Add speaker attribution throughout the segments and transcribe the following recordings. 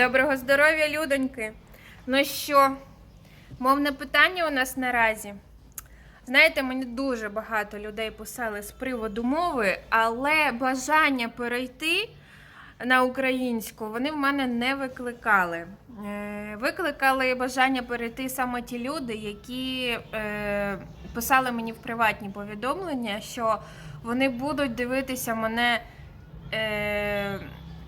Speaker 1: Доброго здоров'я, людоньки. Ну що, мовне питання у нас наразі. Знаєте, мені дуже багато людей писали з приводу мови, але бажання перейти на українську вони в мене не викликали. Е, Викликали бажання перейти саме ті люди, які е, писали мені в приватні повідомлення, що вони будуть дивитися мене.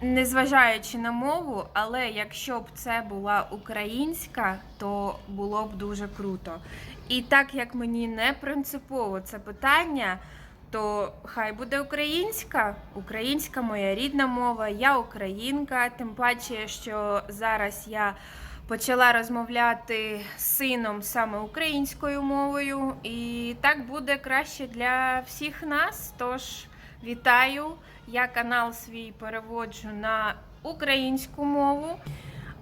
Speaker 1: Незважаючи на мову, але якщо б це була українська, то було б дуже круто. І так як мені не принципово це питання, то хай буде українська. Українська моя рідна мова, я українка, тим паче, що зараз я почала розмовляти з сином саме українською мовою, і так буде краще для всіх нас. Тож вітаю! Я канал свій переводжу на українську мову.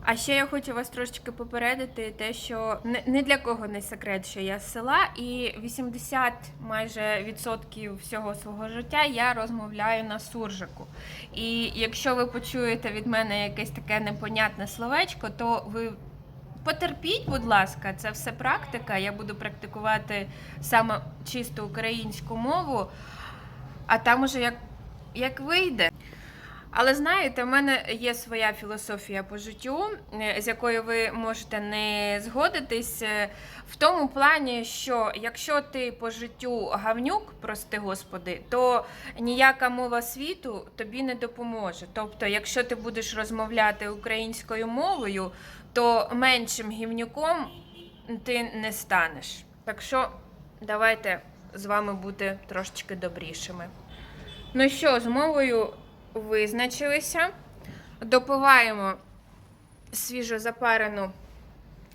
Speaker 1: А ще я хочу вас трошечки попередити, те, що не, для кого не секрет, що я з села, і 80 майже відсотків всього свого життя я розмовляю на суржику. І якщо ви почуєте від мене якесь таке непонятне словечко, то ви потерпіть, будь ласка, це все практика. Я буду практикувати саме чисто українську мову, а там уже як, як вийде. Але знаєте, в мене є своя філософія по життю, е, з якою ви можете не згодитись, е, в тому плані, що якщо ти по життю гавнюк, прости господи, то ніяка мова світу тобі не допоможе. Тобто, якщо ти будеш розмовляти українською мовою, то меншим гівнюком ти не станеш. Так що давайте з вами бути трошечки добрішими. Ну що, з мовою визначилися. Допиваємо свіжо запарену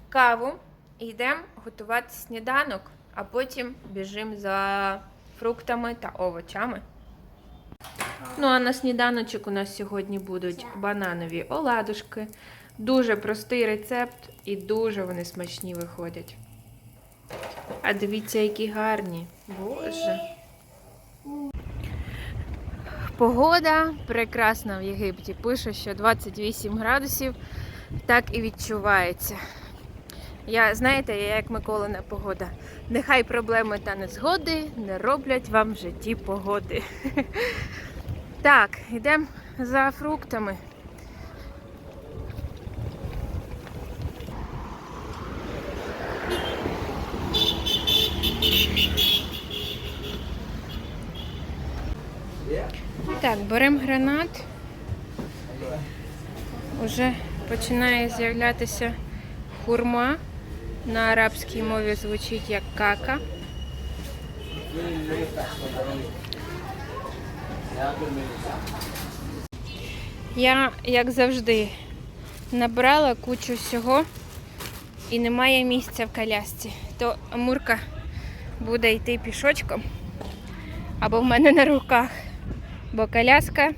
Speaker 1: каву і йдемо готувати сніданок, а потім біжимо за фруктами та овочами. Ну, а на сніданочок у нас сьогодні будуть бананові оладушки. Дуже простий рецепт і дуже вони смачні виходять. А дивіться, які гарні. Боже. Погода прекрасна в Єгипті. Пише, що 28 градусів, так і відчувається. Я, знаєте, я як Миколина погода. Нехай проблеми та незгоди не роблять вам в житті погоди. Так, йдемо за фруктами. Так, беремо гранат. Уже починає з'являтися хурма. На арабській мові звучить як кака. Я, як завжди, набрала кучу всього і немає місця в колясці. То Амурка буде йти пішочком або в мене на руках бо коляска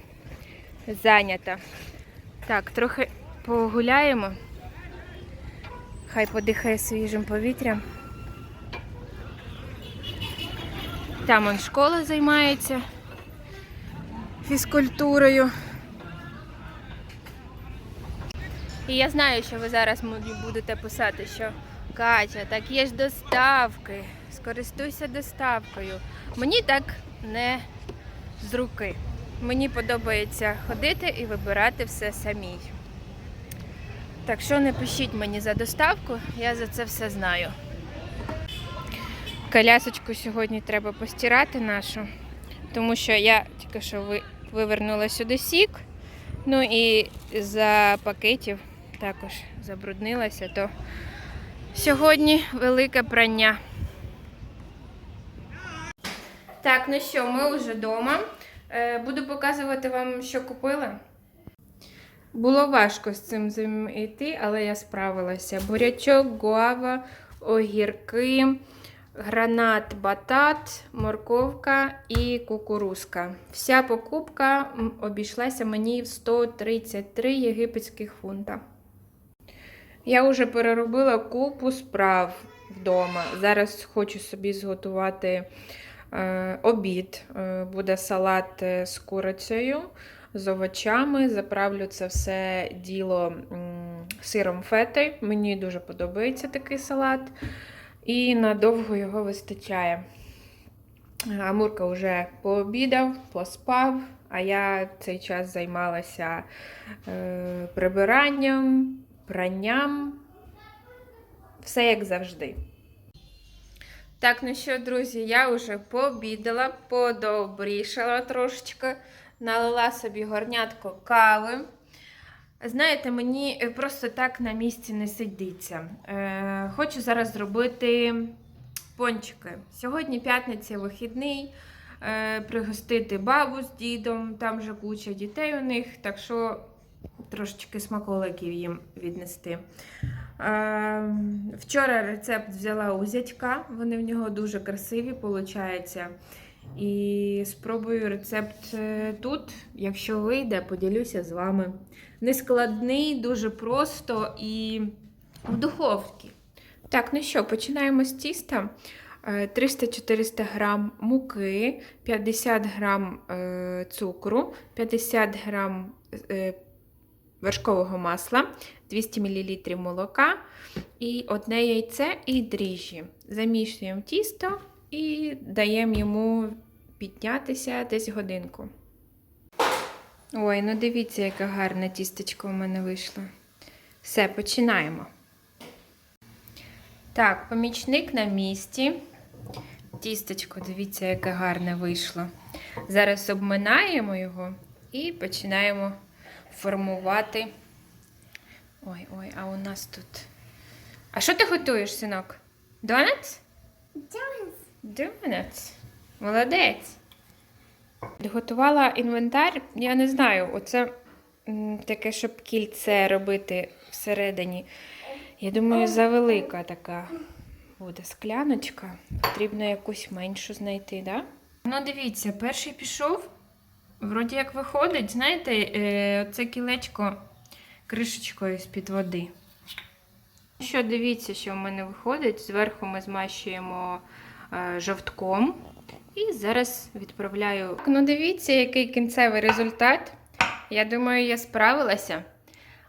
Speaker 1: зайнята. Так, трохи погуляємо. Хай подихає свіжим повітрям. Там он школа займається фізкультурою. І я знаю, що ви зараз будете писати, що Катя, так є ж доставки. Скористуйся доставкою. Мені так не з руки. Мені подобається ходити і вибирати все самій. Так що не пишіть мені за доставку, я за це все знаю. Колясочку сьогодні треба постирати нашу, тому що я тільки що вивернула сюди сік, ну і за пакетів також забруднилася, то сьогодні велике прання. Так, ну що, ми вже вдома. Е, Буду показувати вам, що купила. Було важко з цим зим йти, але я справилася. Бурячок, гуава, огірки, гранат, батат, морковка і кукурузка. Вся покупка обійшлася мені в 133 єгипетських фунта. Я вже переробила купу справ вдома. Зараз хочу собі зготувати обід. Е, буде салат е, з курицею, з овочами. Заправлю це все діло сиром фети. Мені дуже подобається такий салат. І надовго його вистачає. Амурка вже пообідав, поспав, а я цей час займалася е, прибиранням, пранням. Все як завжди. Так, ну що, друзі, я вже пообідала, подобрішала трошечки, налила собі горнятко кави. Знаєте, мені е, просто так на місці не сидиться. Е, хочу зараз зробити пончики. Сьогодні п'ятниця вихідний. Е, пригостити бабу з дідом, там вже куча дітей у них, так що трошечки смаколиків їм віднести. Е, вчора рецепт взяла у зятька, вони в нього дуже красиві, виходить. І спробую рецепт е, тут. Якщо вийде, поділюся з вами. Нескладний, дуже просто і в духовці. Так, ну що, починаємо з тіста. Е, 300-400 грам муки, 50 грам е, цукру, 50 грам е, вершкового масла, 200 мл молока і одне яйце і дріжджі. Замішуємо тісто і даємо йому піднятися десь годинку. Ой, ну дивіться, яке гарне тістечко у мене вийшло. Все, починаємо. Так, помічник на місці. Тістечко, дивіться, яке гарне вийшло. Зараз обминаємо його і починаємо формувати. Ой, ой, а у нас тут. А що ти готуєш, синок? Донатс? Донатс. Молодець. Підготувала інвентар. Я не знаю, оце таке, щоб кільце робити всередині. Я думаю, завелика така буде скляночка. Потрібно якусь меншу знайти, да? Ну, дивіться, перший пішов. Вроді як виходить, знаєте, е, це кілечко кришечкою з-під води. Що дивіться, що в мене виходить. Зверху ми змащуємо е, жовтком. І зараз відправляю. Ну, дивіться, який кінцевий результат. Я думаю, я справилася.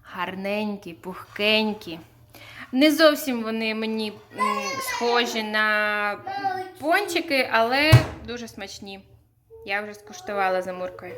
Speaker 1: Гарненькі, пухкенькі. Не зовсім вони мені схожі на пончики, але дуже смачні. Я вже скуштувала за муркою.